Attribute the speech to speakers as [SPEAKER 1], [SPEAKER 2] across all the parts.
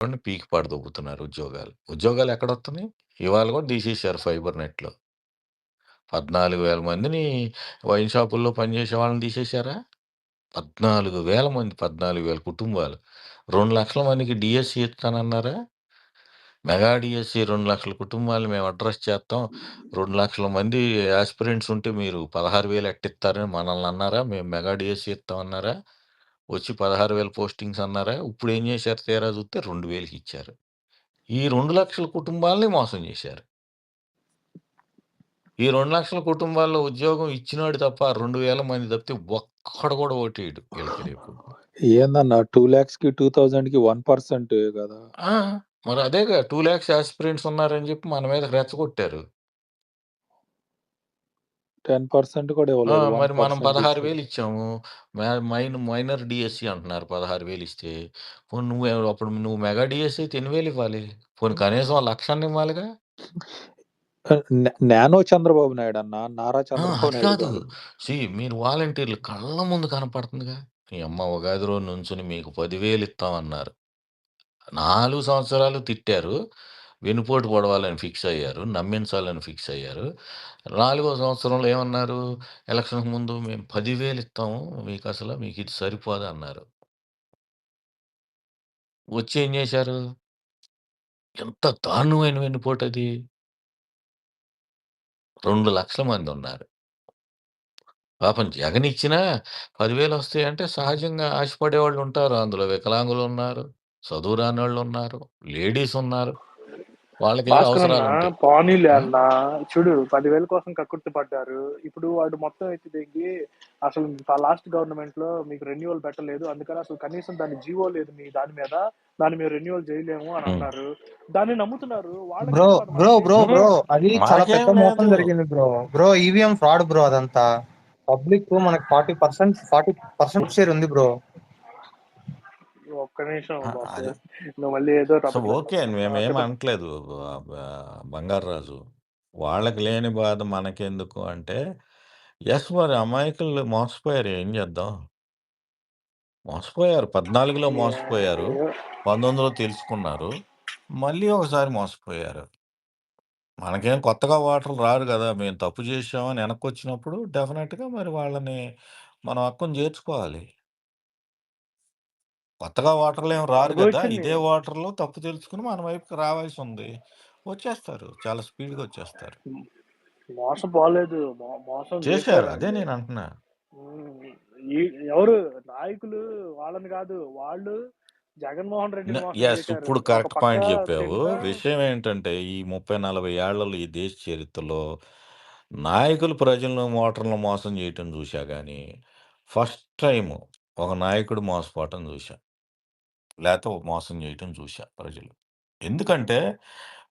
[SPEAKER 1] కొన్ని పీకి పడదొబ్బుతున్నారు ఉద్యోగాలు. ఉద్యోగాలు ఎక్కడొస్తున్నాయి? ఇవాళ కూడా తీసేశారు ఫైబర్ నెట్‌లో. 14,000 మందిని వైన్ షాపుల్లో పనిచేసే వాళ్ళని తీసేశారా? 14,000 మంది, 14,000 కుటుంబాలు. 2,00,000 మందికి డీఎస్సీ ఇస్తానన్నారా? మెగా డీఎస్సీ 2,00,000 కుటుంబాలు మేము అడ్రెస్ చేస్తాం. 2,00,000 మంది యాస్పిరెంట్స్ ఉంటే మీరు 16,000 ఎట్టిస్తారని మనల్ని అన్నారా? మేము మెగా డీఎస్సీ ఇస్తామన్నారా వచ్చి 16,000 పోస్టింగ్స్ అన్నారా? ఇప్పుడేం చేశారు తీరా చూస్తే 2,000కి ఇచ్చారు. ఈ 2,00,000 కుటుంబాలని మోసం చేశారు. ఈ 2,00,000 కుటుంబాల్లో ఉద్యోగం ఇచ్చినోడు తప్ప 2,000 మంది తప్పితే ఒక్కడు కూడా ఓటేయడు వీళ్ళకి రేపు.
[SPEAKER 2] ఏందన్నా 2,00,000కి, 2,000కి 1% కదా!
[SPEAKER 1] ఆ! మరి అదేగా 2,00,000 యాస్పిరెంట్స్ ఉన్నారని చెప్పి మన మీదకి రెచ్చగొట్టారు.
[SPEAKER 2] 10% కూడా
[SPEAKER 1] ఆ!
[SPEAKER 2] ఇవ్వలేదు.
[SPEAKER 1] మరి మనం
[SPEAKER 2] 1%
[SPEAKER 1] 16,000
[SPEAKER 2] ఇచ్చారు.
[SPEAKER 1] ఇచ్చాము. మ మైన్ మైనర్ డీఎస్సీ అంటున్నారు 16,000 ఇస్తే. పోనీ నువ్వు అప్పుడు నువ్వు మెగా డీఎస్సీ అయితే ఎన్ని వేలు ఇవ్వాలి? పోనీ కనీసం లక్షన్న ఇవ్వాలిగా?
[SPEAKER 2] నా నానో చంద్రబాబు నాయుడు అన్న. నారా
[SPEAKER 1] ఆ!
[SPEAKER 2] చంద్రబాబు
[SPEAKER 1] అది
[SPEAKER 2] నాయుడు
[SPEAKER 1] కాదు.
[SPEAKER 2] కాదు.
[SPEAKER 1] సీ మీరు వాలంటీర్లు కళ్ళ ముందు కనపడుతుందిగా. మీ అమ్మ ఉగాది రోజు నుంచొని మీకు 10,000 ఇస్తామన్నారు. 4 సంవత్సరాలు తిట్టారు. వెనుపోటు పొడవాలని ఫిక్స్ అయ్యారు. నమ్మించాలని ఫిక్స్ అయ్యారు. నాలుగో సంవత్సరంలో ఏమన్నారు? ఎలక్షన్‌కి ముందు మేము పదివేలు ఇస్తాము. మీకు అసలు మీకు ఇది సరిపోదు అన్నారు. వచ్చి ఏం చేశారు? ఎంత దారుణమైన వెనుపోటు అది రెండు లక్షల మంది ఉన్నారు పాపం జగన్ ఇచ్చినా పదివేలు వస్తాయంటే సహజంగా ఆశపడేవాళ్ళు ఉంటారు. అందులో వికలాంగులు ఉన్నారు చదువు రాని వాళ్ళు ఉన్నారు.
[SPEAKER 3] లేడీస్ ఉన్నారు
[SPEAKER 1] అవసరాలుంటాయి.
[SPEAKER 3] పోనీలే. అన్న చూడు 10,000 కోసం కక్కుర్తి పడ్డారు. ఇప్పుడు వాడు మొత్తం ఎత్తి దిగి అసలు లాస్ట్ గవర్నమెంట్లో మీకు రెన్యువల్ పెట్టలేదు. అందుకని అసలు కనీసం దాని జీవో లేదు మీ దాని మీద. దాన్ని మేము రెన్యువల్ చేయలేము అని. అన్నారు. దాన్ని నమ్ముతున్నారు.
[SPEAKER 4] బ్రో
[SPEAKER 3] వాళ్ళకేం
[SPEAKER 4] బ్రో
[SPEAKER 3] మనకి?
[SPEAKER 4] బ్రో. బ్రో అది చాలా పెద్ద మోసం. జరిగింది bro. Bro EVM fraud bro అదంతా. పబ్లిక్ మనకి 40% 40% షేర్ ఉంది బ్రో.
[SPEAKER 3] ఒక్క నిమిషం.
[SPEAKER 1] అది
[SPEAKER 3] నువ్వు మళ్ళీ ఏదో
[SPEAKER 1] సో,
[SPEAKER 3] టాపిక్
[SPEAKER 1] ఓకే.
[SPEAKER 3] చెప్పండి.
[SPEAKER 1] అనట్లేదు. బ బ బంగారాజు. వాళ్ళకి లేని బాధ మనకెందుకు అంటే, యెస్ మరి అమాయకులు మోసపోయారు ఏం చేద్దాం? మోసపోయారు. 14లో మోసపోయారు.
[SPEAKER 3] ఏయో
[SPEAKER 1] 19లో తెలుసుకున్నారు. మళ్ళీ ఒకసారి మోసపోయారు. మనకేం కొత్తగా ఓటర్లు రారు గదా! మేము తప్పు చేశామని వెనక్కొచ్చినప్పుడు డెఫినెట్‌గా మరి వాళ్ళని మనం హక్కున చేర్చుకోవాలి. కొత్తగా ఓటర్లేమి రారు గదా!
[SPEAKER 3] అనుభవించండి.
[SPEAKER 1] ఇదే ఓటర్లు తప్పు తెలుసుకొని మన వైపుకి రావాల్సుంది. వచ్చేస్తారు. చాలా స్పీడ్‌గా వచ్చేస్తారు.
[SPEAKER 3] హ్మ్. మోసపోలేదు. మో మోసం
[SPEAKER 1] చేశారు. అదే.
[SPEAKER 3] హ్మ్. ఈ ఎవరు నాయకులు వాళ్ళని గాదు. వాళ్ళు జగన్మోహన్ రెడ్డిని మోసం
[SPEAKER 1] యెస్.
[SPEAKER 3] చేశారు.
[SPEAKER 1] ఇప్పుడు
[SPEAKER 3] ఒక
[SPEAKER 1] కరెక్ట్
[SPEAKER 3] పక్క
[SPEAKER 1] పాయింట్ చెప్పావు. విషయం ఏంటంటే ఈ 30, 40 ఏళ్ళలో ఈ దేశ చరిత్రలో నాయకులు ప్రజలను, ఓటర్లను మోసం చేయటం చూశా గానీ, ఫస్ట్ టైము ఒక నాయకుడు మోసపోవటం చూశా. లేతే మోసం చేయటం చూశా ప్రజలు. ఎందుకంటే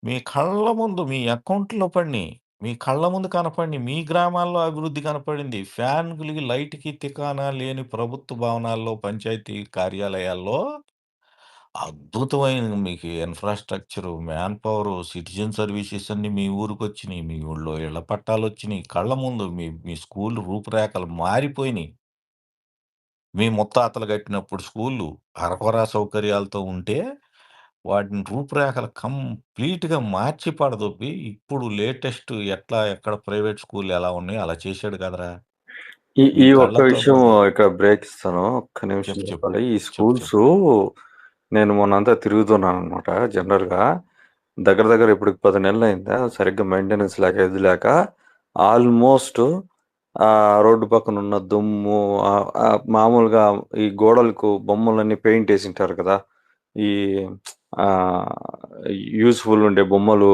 [SPEAKER 1] మీ కళ్ళ ముందు మీ అకౌంట్‌లో పడినియి. మీ కళ్ళ ముందు కనపడినియి. మీ గ్రామాల్లో అభివృద్ధి కనపడింది. ఫ్యాన్‌కి, లైట్‌కి తికానా లేని ప్రభుత్వ భవనాల్లో, పంచాయతీ కార్యాలయాల్లో అద్భుతమైన మీకు infrastructure, man power, citizen services అన్నీ మీ ఊరికొచ్చినియి. మీ ఊళ్ళో ఇళ్ళ పట్టాలొచ్చినియి. కళ్ళ ముందు మీ మీ స్కూల్ రూపురేఖలు మారిపోయినియి. మీ ముత్తాతలు కట్టినప్పుడు స్కూళ్ళు అరకొర సౌకర్యాలతో ఉంటే, వాటిని రూపురేఖలు కంప్లీట్‌గా మార్చి పడదొబ్బి, ఇప్పుడు లేటెస్ట్ ఎట్లా ఎక్కడ ప్రైవేట్ స్కూల్లు ఎలా ఉన్నాయో అలా చేశాడు కదరా!
[SPEAKER 5] ఈ
[SPEAKER 1] మీ
[SPEAKER 5] ఈ ఒక్క
[SPEAKER 1] కళ్ళతో
[SPEAKER 5] విషయం ఇక్కడ బ్రేక్ ఇస్తాను. ఒక్క నిమిషం
[SPEAKER 1] చెప్పు చెప్పు.
[SPEAKER 5] చెప్పాలి. ఈ
[SPEAKER 1] చెప్పు
[SPEAKER 5] స్కూల్సు
[SPEAKER 1] చెప్పు.
[SPEAKER 5] నేను మొన్నంతా తిరుగుతున్నాననమాట జనరల్‌గా. దగ్గర దగ్గర ఇప్పటికి 10 నెలలయిందా సరిగ్గా మెయింటెనెన్స్ లేక, ఇది లేక ఆల్మోస్ట్ ఆహ్, రోడ్డు పక్కనున్న దుమ్ము ఆహ్, ఆహ్, మామూలుగా ఈ గోడలకు బొమ్మలన్నీ పెయింట్ ఏసింటారు కదా! ఈ ఆహ్, యూజ్‌ఫుల్ ఉండే బొమ్మలు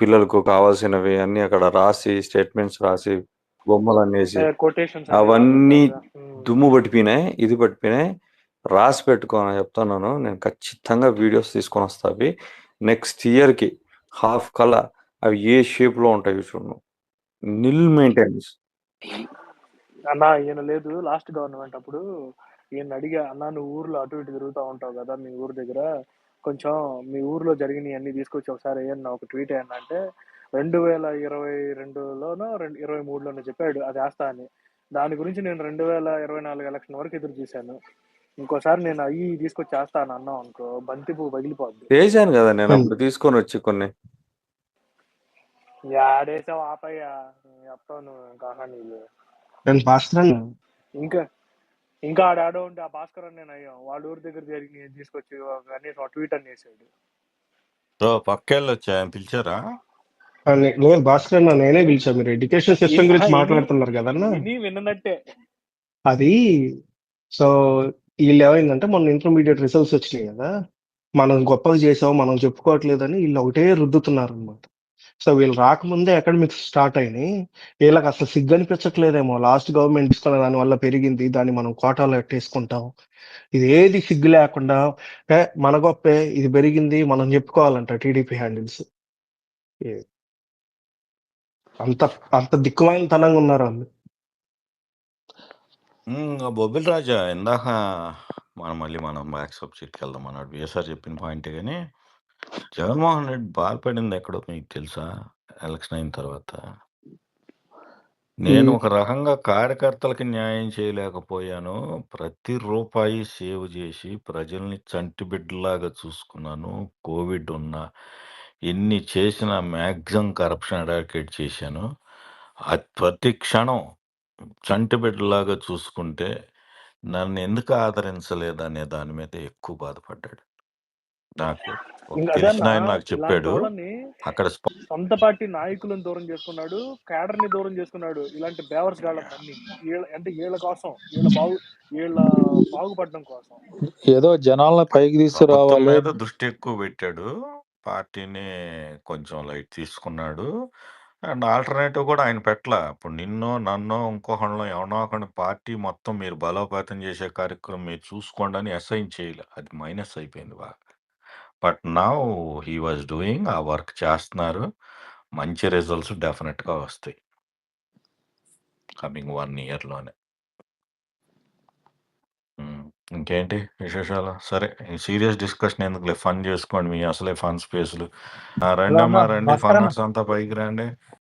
[SPEAKER 5] పిల్లలకు కావాల్సినవి అన్నీ అక్కడ రాసి స్టేట్మెంట్స్ రాసి
[SPEAKER 3] కొటేషన్స్ అన్ని
[SPEAKER 5] అవన్నీ. దుమ్ము పట్టిపోయినాయి. ఇది పట్టిపోయినాయి. రాసి పెట్టుకో అని చెప్తున్నాను. నేను ఖచ్చితంగా వీడియోస్ తీసుకొనొస్తా అవి. నెక్స్ట్ ఇయర్‌కి హాఫ్ కల్లా అవి ఏ షేప్‌లో ఉంటాయో చూడు. Nil maintenance.
[SPEAKER 3] అన్న ఈయన లేదు. లాస్ట్ గవర్నమెంట్ అప్పుడు ఈయన్ని అడిగా అన్నా నువ్వు ఊర్లో అటు ఇటు తిరుగుతా ఉంటావు కదా మీ ఊరు దగ్గర. కొంచెం మీ ఊర్లో జరిగినవన్నీ తీసుకొచ్చి ఒకసారి వేయన్న ఒక ట్వీట్ వేయన్న అంటే రెండు వేల ఇరవై రెండులోనో రెండు ఇరవై మూడులోనో చెప్పాడు అది వేస్తా అని దాని గురించి నేను రెండు వేల ఇరవై నాలుగు ఎలక్షన్ వరకు ఎదురు చూశాను. ఇంకోసారి నేను అవి తీసుకొచ్చి చేస్తాను అన్నాం అనుకో బంతి పువ్వు పగిలిపోద్ది.
[SPEAKER 5] చేశాను కదా నేను. అప్పుడు తీసుకొని వచ్చి కొన్ని.
[SPEAKER 3] యాడేసావు ఆపయ్యా చెప్తావు నువ్వు ఇంకా నీళ్ళు
[SPEAKER 6] నేను భాస్కర్
[SPEAKER 3] ఇంకా ఇంకా ఆడాడో ఉంటే ఆ భాస్కర్ అని నేను అయ్యాం వాళ్ళ ఊరి దగ్గర జరిగి తీసుకొచ్చి కనీసం ట్వీట్ అని చేసాడు
[SPEAKER 1] బ్రో పక్కెళ్ళు వచ్చా? పిలిచారా?
[SPEAKER 6] లేదు భాస్కర్ అన్న నేనే పిలిచా. మీరు ఎడ్యుకేషన్ సిస్టమ్ గురించి మాట్లాడుతున్నారు కదన్న
[SPEAKER 3] విని విన్నట్టే
[SPEAKER 6] అది సో వీళ్ళు ఏమైందంటే మొన్న ఇంటర్మీడియట్ రిజల్ట్స్ వచ్చినాయి కదా. మనం గొప్పగా చేసాం మనం చెప్పుకోవట్లేదని వీళ్ళు ఒకటే రుద్దుతున్నారు అనమాట సో వీళ్ళు రాకముందే అకాడమిక్స్ స్టార్ట్ అయినాయి. వీళ్ళకి అసలు సిగ్గు అనిపించట్లేదేమో లాస్ట్ గవర్నమెంట్ తీసుకున్న దాని వల్ల పెరిగింది. దాన్ని మనం కోటాలో ఎట్టేసుకుంటాం. ఇది ఏది సిగ్గు లేకుండా "ఏ, మన గొప్పే ఇది పెరిగింది మనం చెప్పుకోవాలంట టీడీపీ హ్యాండిల్స్. అంత అంత దిక్కుమాలితనంగా ఉన్నారు వాళ్ళు.
[SPEAKER 1] ఆ బొబ్బిల్ రాజా ఇందాక మనం మళ్ళీ మనం బ్యాక్ సబ్జెక్ట్కి వెళ్దాం అన్నాడు. బిఎస్ఆర్ చెప్పిన పాయింట్ కానీ జగన్మోహన్ రెడ్డి బాధపడింది ఎక్కడో మీకు తెలుసా? ఎలక్షన్ అయిన తర్వాత. నేను ఒక రకంగా కార్యకర్తలకి న్యాయం చేయలేకపోయాను. ప్రతి రూపాయి సేవ్ చేసి ప్రజల్ని చంటి బిడ్డలాగా చూసుకున్నాను. కోవిడ్ ఉన్న ఎన్ని చేసిన మ్యాక్సిమం కరప్షన్ అడాకేట్ చేశాను. ప్రతి క్షణం చంటి బిడ్డలాగా చూసుకుంటే నన్ను ఎందుకు ఆదరించలేదు అనే దాని మీద ఎక్కువ బాధపడ్డాడు. నాకు తెలిసిన ఆయన నాకు చెప్పాడు. అక్కడ
[SPEAKER 3] సొంత పార్టీ నాయకులను దూరం చేసుకున్నాడు కేడర్ని దూరం చేసుకున్నాడు ఇలాంటి బేవర్స్ గాళ్ళని అంటే వీళ్ళ కోసం వీళ్ళ బాగు వీళ్ళ బాగుపడడం కోసం.
[SPEAKER 2] ఏదో జనాలను పైకి తీసుకురావాలి.
[SPEAKER 1] మీద దృష్టి ఎక్కువ పెట్టాడు. పార్టీని కొంచెం లైట్ తీసుకున్నాడు. అండ్ ఆల్టర్నేటివ్ కూడా ఆయన పెట్టల ఇప్పుడు నిన్నో నన్నో ఇంకొకళ్ళనో ఎవనో ఒకరిని పార్టీ మొత్తం మీరు బలోపేతం చేసే కార్యక్రమం మీరు చూసుకోండి అని అసైన్ చేయలే. అది మైనస్ అయిపోయింది బాగా. But now he was doing ఆ వర్క్ చేస్తున్నారు. మంచి రిజల్ట్స్ డెఫినెట్గా వస్తాయి. Coming one ఇయర్లోనే. ఉమ్, ఇంకేంటి విశేషాలు? సరే సీరియస్ డిస్కషన్ ఎందుకులే ఫన్ చేసుకోండి మీ అసలే ఫన్ స్పేస్లు. రండి
[SPEAKER 4] అన్న
[SPEAKER 1] రండి
[SPEAKER 4] అన్న
[SPEAKER 1] ఫన్నర్స్ అంతా పైకి రండి.